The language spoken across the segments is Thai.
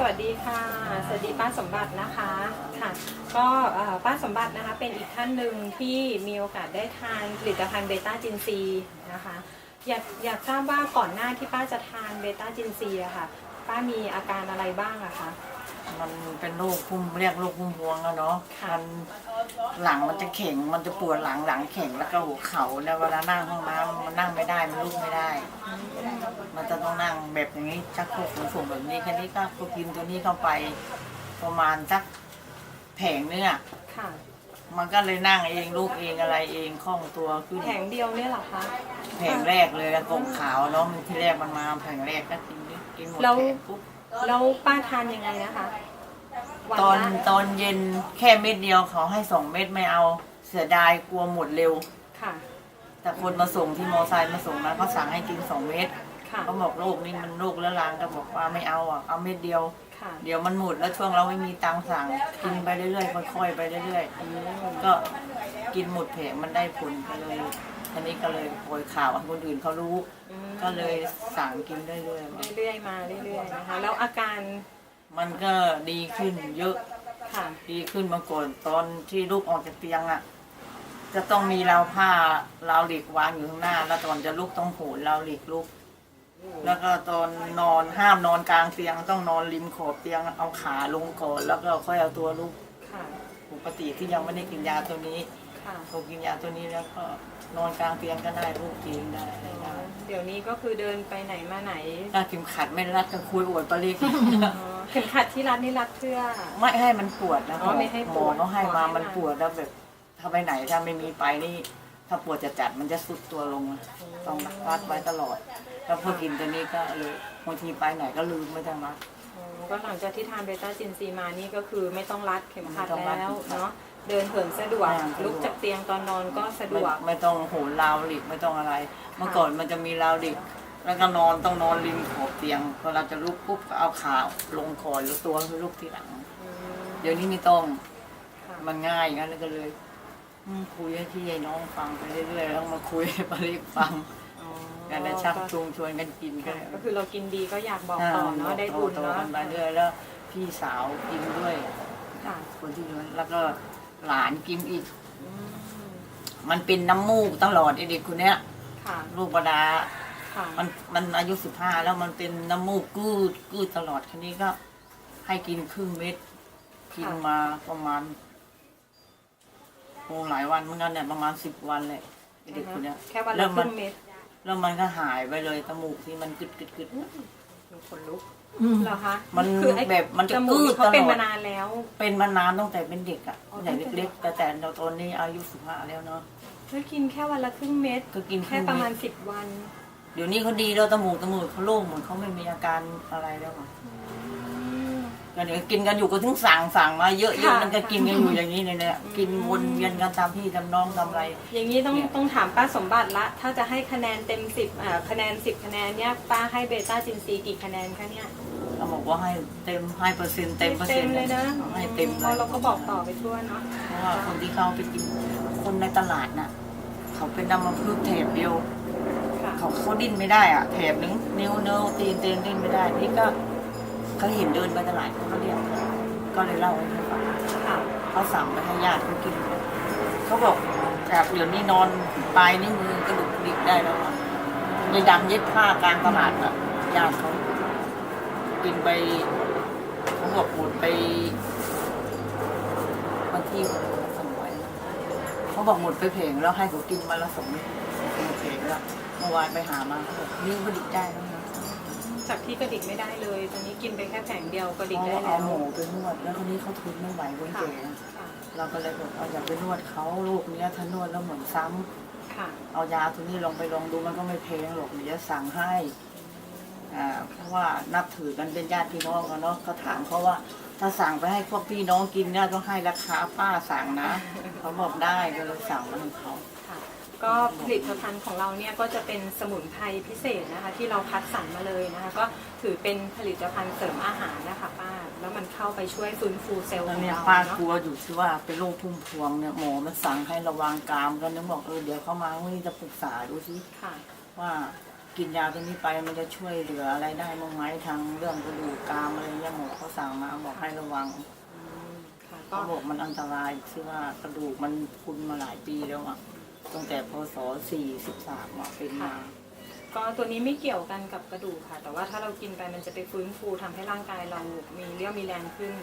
สวัสดีค่ะ สวัสดีป้าสมบัตินะคะค่ะ ก็เอ่อป้าสมบัตินะคะเป็นอีกท่านหนึ่งที่มีโอกาสได้ทานผลิตภัณฑ์เบต้าจินซีนะคะอยากอยากทราบว่าก่อนหน้าที่ป้าจะทานเบต้าจินซีอะค่ะ ป้ามีอาการอะไรบ้างอะคะ มันเป็นโรคพุ่มเรียกโรคพุ่มพวงอะเนาะค่ะมันหลังมันจะแข็งมันจะปวดหลังหลังแข็งแล้วก็หัวเข่าแล้วเวลานั่งห้องน้ำมันนั่งไม่ได้มันลุกไม่ได้ มันจะต้องนั่งแบบอย่างนี้ชักโครกสูงๆแบบนี้แค่นี้ก็ก็กินตัวนี้เข้าไปประมาณสักแผงนึงอะค่ะมันก็เลยนั่งเองลูกเองอะไรเองคล่องตัวขึ้นแผงเดียวเนี่ยเหรอคะแผงแรกเลยอะกงขาวเนาะมันที่แรกมันมาแผงแรกก็กินนิดกินหมดแล้วแผงปุ๊บแล้วป้าทานยังไงนะคะวัน ตอนละตอนเย็นแค่เม็ดเดียวเขาให้สองเม็ดไม่เอาเสียดายกลัวหมดเร็ว ค่ะ แต่คนมาส่งที่มอไซค์มาส่งนะเขาสั่งให้กินสองเม็ดค่ะ เขาบอกโรคนี้มันโรคเรื้อรังก็บอกว่าไม่เอาอะเอาเม็ดเดียว ค่ะ เดี๋ยวมันหมดแล้วช่วงเราไม่มีตังค์สั่งกินไปเรื่อยๆค่อยๆไปเรื่อยๆก็กินหมดแผงมันได้ผลก็เลยทีนี้ก็เลยโปรยข่าวให้คนอื่นเขารู้อืมก็เลยสั่งกินเรื่อยๆมา เรื่อยๆมาเรื่อยๆนะคะ แล้วอาการ มันก็ดีขึ้นเยอะ ค่ะ ดีขึ้นมาก่อนตอนที่ลูกออกจากเตียงอะ จะต้องมีราวผ้าราวเหล็กวางอยู่ข้างหน้า แล้วตอนจะลุกต้องโหนราวเหล็กลุก แล้วก็ตอนนอนห้ามนอนกลางเตียงต้องนอนริมขอบเตียงเอาขาลงก่อนแล้วก็ค่อยเอาตัวลุกค่ะ ปกติที่ยังไม่ได้กินยาตัวนี้ค่ะพอกินยาตัวนี้แล้วก็นอนกลางเตียงก็ได้ลูกเตียงได้อะไรได้เดี๋ยวนี้ก็คือเดินไปไหนมาไหน ถ้าเข็มขัดไม่รัดก็คุยอวดปลาเล็ก อ๋อ เข็มขัดที่รัดนี่รัดเพื่อ ไม่ให้มันปวดนะอ๋อไม่ให้ปวดหมอเขาให้มาหมอให้มันมาปวดแล้วแบบถ้าไปไหนถ้าไม่มีไปนี่ ถ้าปวดจะจัดๆมันจะสุดตัวลงอะต้องรัดไว้ตลอด แล้วพอกินตัวนี้ก็เออบางทีไปไหนก็ลืมไม่ต้องรัด อ๋อก็หลังจากที่ทานเบต้าจินซีมานี่ก็คือไม่ต้องรัดเข็มขัดไม่ต้องรัดแล้วเข็มขัดเนาะเดินเหินสะดวกอ่าสะดวก ลุกจากเตียงตอนนอนก็สะดไม่วก ไม่ต้องโหนราวหลีกไม่ต้องอะไร เมื่อก่อนมันจะมีราวหลีก แล้วก็นอนต้องนอนริมขอบเตียงพอเราจะลุกปุ๊บก็เอาขาลงก่อนแล้วตัวคือลุกทีหลังอืมเดี๋ยวนี้ไม่ต้องค่ะมันง่ายอย่างนั้นแล้วก็เลยอืมคุยให้พี่ให้น้องฟังไปเรื่อยๆแล้วมาคุยให้ปาริกฟังอ๋อกันแล้วชักจูงชวนกันกินก็ค่ะก็คือเรากินดีก็อยากบอกต่อเนาะได้ต่บุญต่อเนาะกันไปเรื่อยแล้วพี่สาวกินด้วยค่ะคนที่นู้นแล้วก็หลานกินอีกอืมมันเป็นน้ำมูกตลอดไอเด็กคนเนี้ยค่ะลูกประดา ค่ะ มันมันอายุสิบห้าแล้วมันเป็นน้ำมูกกืดกืดตลอดคันนี้ก็ให้กินครึ่งเม็ดกินมาประมาณโอ้หลายวันเหมือนกันเนี่ยประมาณสิบวันเลยไอ้เด็กคนเนี้ยแค่วันแล้ละวคมัรึ่นงเม็ดแล้วมันก็หายไปเลยจมูกที่มันกึดกึดกึดมีคนลุกเหรอคะมันคือไอ้แบบมันจะจมูกกืดนี่เขาเป็นตลอด มานานแล้ว เป็นมานานตั้งแต่เป็นเด็กอะอ๋อ ตั้งแต่เล็กๆแต่แต่ตอนนี้อายุสิบห้าแล้วเนาะแล้วกินแค่วันละครึ่งเม็ดก็กินแค่ประมาณสิบวัน เดี๋ยวนี้เขาดีแล้วจมูกจมูกเขาโล่งเหมือนเขาไม่มีอาการอะไรแล้วอะก็เดี๋ยวกินกันอยู่ก็ถึงสั่งสั่งมาเยอะๆค่ะมันก็กินกันอยู่อย่างนี้เนี่ยเนี่ยกินวนเวียนกันตามพี่ตามน้องตามอะไร อย่างนี้ต้องเนี่ย ต้องถามป้าสมบัติละ ถ้าจะให้คะแนนเต็มสิบอ่าคะแนนสิบคะแนนเนี่ยป้าให้เบต้าจินซีกี่คะแนนคะเนี่ยเราบอกว่าให้เต็มให้เปอร์เซ็นต์เต็มเปอร์เต็เซ็นมต์เลยนะให้เต็มเพเลยราะเราก็บอกต่อไปทั่วเนาะเพราะว่าคนที่เขาไปกินคนในตลาดน่ะ เขาเป็นน้ำมันพืชแถบเดียวค่ะ เขาเขาดิ้นไม่ได้อะแถบนึงนิ้วเนื้อตีนเตีนดิ้นไม่ได้ นี่ก็เขาเห็นเดินไปตลาดเขาก็เรียกก็เลยเล่าให้เขาฟังค่ะเขาสั่งไปให้ญาติเขากินเขาบอกจากเดี๋ยวนี้นอนปลายนิ้วมือกระดูกดิกได้แล้วอะในดำเย็บผ้ากลางตลาดอะญาติเขากินไปเขาบอกหมดไปบางที่สองร้อยเขาบอกหมดไปเพลงแล้วให้เขากินมาละสองเม็ดหมดเพลงแล้ว เมื่อวานไปหามาเขาบอกนิ้วกระดิกได้แล้วนะจากที่กระดิกไม่ได้เลย ตอนนี้กินไปแค่แผงเดียวกระดิกเขาได้เอาแล้วหมูไปนวด แล้วคนนี้เขาทนไม่ไหวเว้ยค่ะแก่ค่ะเราก็เลยบอกว่าอย่าไปนวดเขาลูกเนี้ยถ้านวดแล้วเหมือนซ้ำค่ะ เอายาตัวนี้ลองไปลองดูมันก็ไม่แพงหรอกเดี๋ยวสั่งให้อ่าเพราะว่านับถือกันเป็นญาติพี่น้องกันเนาะเขาถามเขาว่า ถ้าสั่งไปให้พวกพี่น้องกินเนี่ยต้องให้ราคาป้าสั่งนะ เขาบอกได้ก็เลยสั่งมาให้เขา ค่ะ ก็ผลิตภัณฑ์ของเราเนี่ยก็จะเป็นสมุนไพรพิเศษนะคะ ที่เราคัดสรรมาเลยนะคะ ก็ถือเป็นผลิตภัณฑ์เสริมอาหารนะคะป้าแล้วมันเข้าไปช่วยฟื้นฟูเซลล์แล้ขวองเนี่ยเราป้าเนาะกลัวอยู่ที่ว่าเป็นโรคพุ่มพวงเนี่ยหมอมันสั่งให้ระวังกามกันนึกบอกเออเดี๋ยวเขามาวันนี้จะปรึกษาดูซิค่ะ ว่ากินยาตัวนี้ไปมันจะช่วยเหลืออะไรได้บ้างไหมทางเรื่องกระดูกกรามอะไรเงี้ยหมอเขาสั่งมาบอกให้ระวังอืมค่ะเขาก็บอกมันอันตรายที่ว่ากระดูกมันพุนมาหลายปีแล้วอะ ตั้งแต่พศ 43อะเป็นมาก็ตัวนี้ไม่เกี่ยวกันกับกระดูกค่ะ แต่ว่าถ้าเรากินไปมันจะไปฟื้นฟูทำให้ร่างกายเรามีเรี่ยวมีแรงขึ้น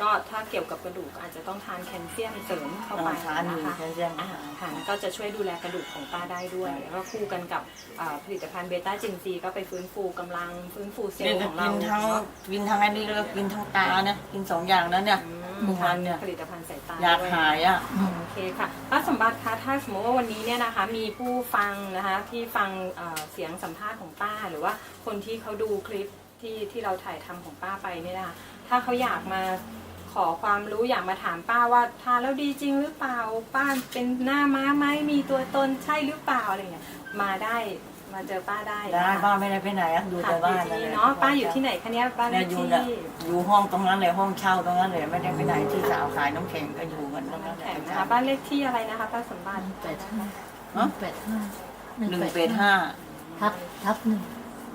ก็ถ้าเกี่ยวกับกระดูกอาจจะต้องทานแคลเซียมเสริมเข้าไปทานมีนะคะแค่ยังอาหารก็จะช่วยดูแลกระดูกของป้าได้ด้วยใช่แล้วก็คู่กันกับอ่าผลิตภัณฑ์เบต้าจินซีก็ไปฟื้นฟูกำลังฟื้นฟูเซลเนี่ยล์ก็ของเรากินทั้งเนาะกินทั้งอันนี้แล้วก็กินทั้งตาเนี่ยกินสองอย่างนั้นเนี่ย อืหนึ่งวันเนี่ย ผลิตภัณฑ์สายตาอยากด้วย หายอะ โอเคค่ะป้าสมบัติคะถ้าสมมติว่าวันนี้เนี่ยนะคะมีผู้ฟังนะคะที่ฟังเอ่อเสียงสัมภาษณ์ของป้า หรือว่าคนที่เขาดูคลิปที่ที่เราถ่ายทำของป้าไปเนี่ยนะคะถ้าเขาอยากมา ขอความรู้อยากมาถามป้าว่าทานแล้วดีจริงหรือเปล่าป้าเป็นหน้าม้าไหมมีตัวตนใช่หรือเปล่าอะไรเงี้ยมาได้มาเจอป้าได้ได้นะคะบ้านไม่ได้ไปไหนอะอยู่ค่ะแต่บ้านอยู่ที่แหลเนาะป้าอยู่ที่ไหนคะเนี่ยบ้านเลเนี่ยขอยู่ที่น่ะอยู่ห้องตรงนั้นเลยห้องเช่าตรงนั้นเลยไม่ได้ไปไหนที่สาวขายน้ำแข็งก็อยู่กันตรงนั้นแหแข็ละงนะคะบ้านเลขที่อะไรนะคะป้าสมบัติแปดห้าหนึ่งแปดห้าหนึ่งเป็ดห้าทับทับหนึ่ง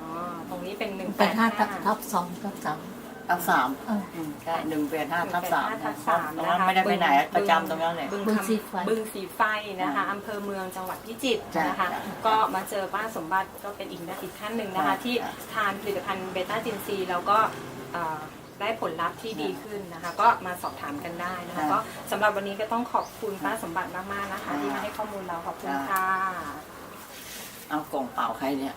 อ๋อตรงนี้เป็นหนึ่งแปดห้าทับทับสองทับสาม ทับสามเอออื มใช่หนึ่งเป็ดห้าทับสามทับสามตรงนั้นไม่ได้ไปไหนอะประจำตรงนั้นเลย บึงบึงคำสีไฟ บึงสีไฟนะคะอำเภอเมืองจังหวัดพิจิตรจ้ะนะคะ จ้ะก็มาเจอป้าสมบัติก็เป็นอีกนะอีกท่านหนึ่งนะคะ จ้ะที่จ้ะทานผลิตภัณฑ์เบต้าจินซีแล้วก็เอ่อได้ผลลัพธ์ที่ดีขึ้นนะคะ ก็มาสอบถามกันได้นะคะก็สำหรับวันนี้ก็ต้องขอบคุณป้าสมบัติมากๆนะคะ ที่มาให้ข้อมูลเราขอบคุณค่ะ เอากล่องเปล่าใครเนี่ย